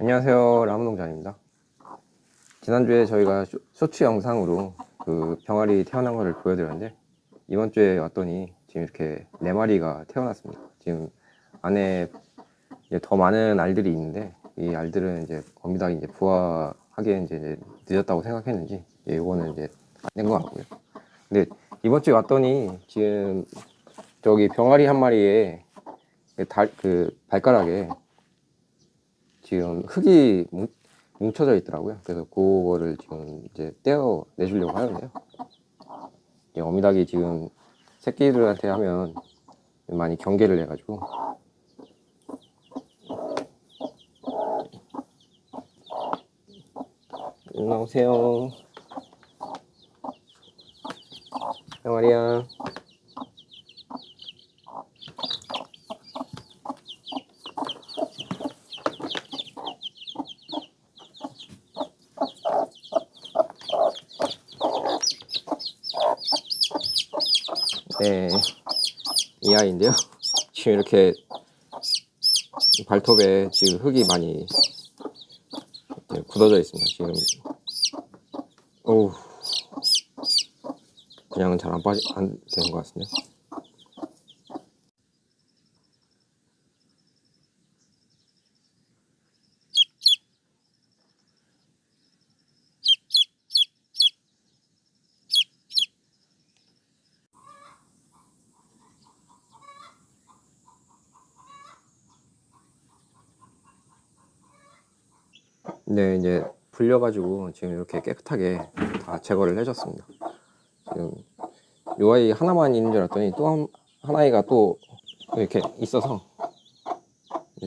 안녕하세요. 라문농장입니다. 지난주에 저희가 쇼- 쇼츠 영상으로 그 병아리 태어난 거를 보여드렸는데 이번 주에 왔더니 지금 이렇게 네 마리가 태어났습니다. 지금 안에 이제 더 많은 알들이 있는데 이 알들은 이제 어미닭이 이제 부화하기에 이제 늦었다고 생각했는지 이거는 이제 안 된 것 같고요. 근데 이번 주에 왔더니 지금 저기 병아리 한 마리에 그 달, 그 발가락에 지금 흙이 뭉, 뭉쳐져 있더라고요. 그래서 그거를 지금 이제 떼어 내주려고 하는데요. 이 어미닭이 지금 새끼들한테 하면 많이 경계를 해가지고 일로 오세요. 병아리야. 네, 이 아이인데요. 지금 이렇게 발톱에 지금 흙이 많이 굳어져 있습니다. 지금, 오, 그냥은 잘안 빠지, 안 되는 것 같은데. 네, 이제 불려가지고 지금 이렇게 깨끗하게 다 제거를 해줬습니다. 지금 요 아이 하나만 있는 줄 알았더니 또 한, 한 아이가 또 이렇게 있어서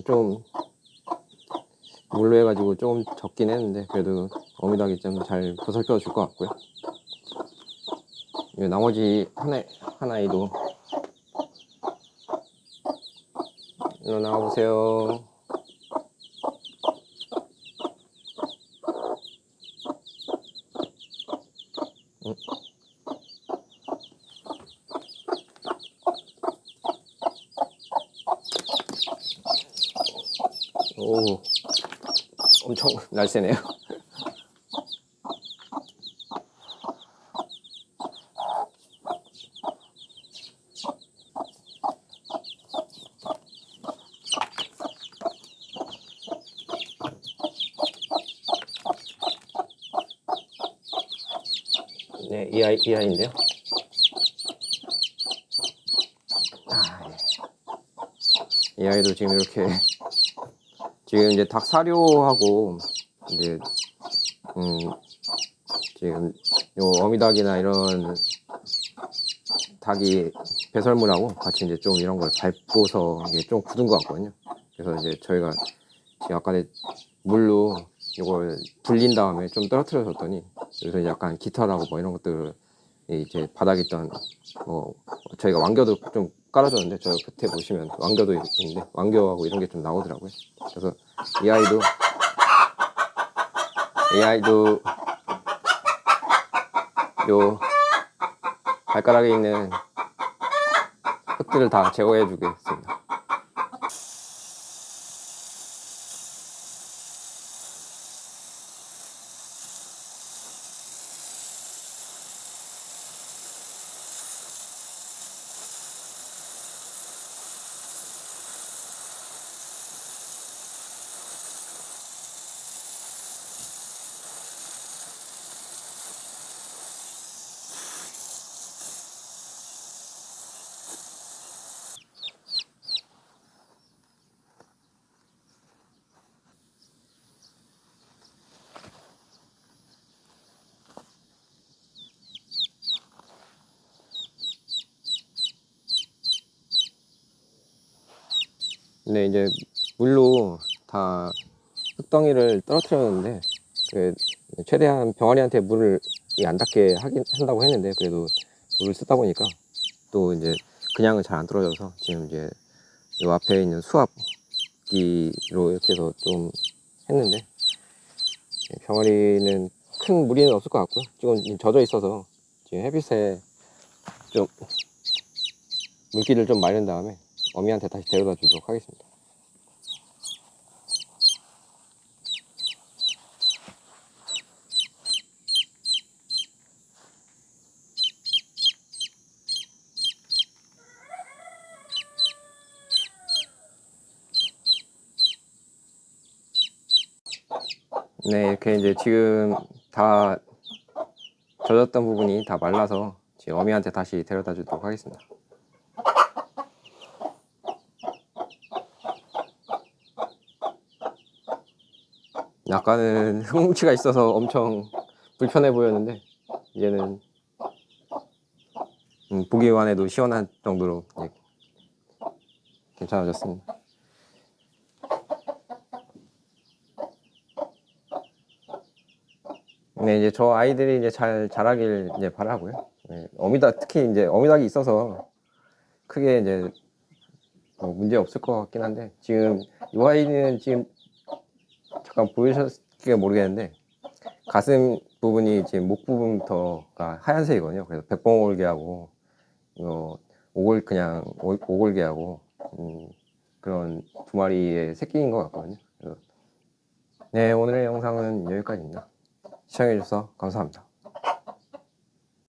좀 물로 해가지고 좀 적긴 했는데 그래도 어미닭이 좀 잘 보살펴 줄 것 같고요. 이 나머지 하나 한 아이도 일로 나와보세요. 오, 엄청 날쌔네요. 네, 이 아이, 이 아이인데요. 아, 네. 이 아이도 지금 이렇게 지금 이제 닭 사료하고 이제 음 지금 요 어미닭이나 이런 닭이 배설물하고 같이 이제 좀 이런 걸 밟고서 이게 좀 굳은 것 같거든요. 그래서 이제 저희가 지금 아까 물로 이걸 불린 다음에 좀 떨어뜨려 줬더니 그래서 약간 깃털하고 뭐 이런 것들 이제 바닥에 있던 뭐 저희가 왕겨도 좀 깔아줬는데 저 끝에 보시면 왕겨도 있는데 왕겨하고 이런 게 좀 나오더라고요. 그래서 이 아이도 이 아이도 요 발가락에 있는 흙들을 다 제거해 주겠습니다. 근데 이제 물로 다 흙덩이를 떨어뜨렸는데 그 최대한 병아리한테 물을 이안 닿게 하긴 한다고 했는데 그래도 물을 쓰다 보니까 또 이제 그냥은 잘 안 떨어져서 지금 이제 요 앞에 있는 수압기로 이렇게 해서 좀 했는데 예, 병아리는 큰 무리는 없을 것 같고요. 지금 젖어 있어서 지금 햇빛에 좀 물기를 좀 마른 다음에 어미한테 다시 데려다 주도록 하겠습니다. 네, 이렇게 이제 지금 다 젖었던 부분이 다 말라서 지금 어미한테 다시 데려다 주도록 하겠습니다. 아까는 흙뭉치가 있어서 엄청 불편해 보였는데 이제는 음, 보기만 해도 시원한 정도로 이제 괜찮아졌습니다. 네, 이제 저 아이들이 이제 잘 자라길 이제 바라고요. 네, 어미닭 특히 이제 어미닭이 있어서 크게 이제 뭐 문제 없을 것 같긴 한데 지금 이 아이는 지금 보이셨을지 모르겠는데 가슴 부분이 지금 목 부분부터가 하얀색이거든요. 그래서 백봉올개하고 이거 오골 그냥 오- 오골개하고 음, 그런 두 마리의 새끼인 것 같거든요. 그래서 네 오늘의 영상은 여기까지입니다. 시청해주셔서 감사합니다.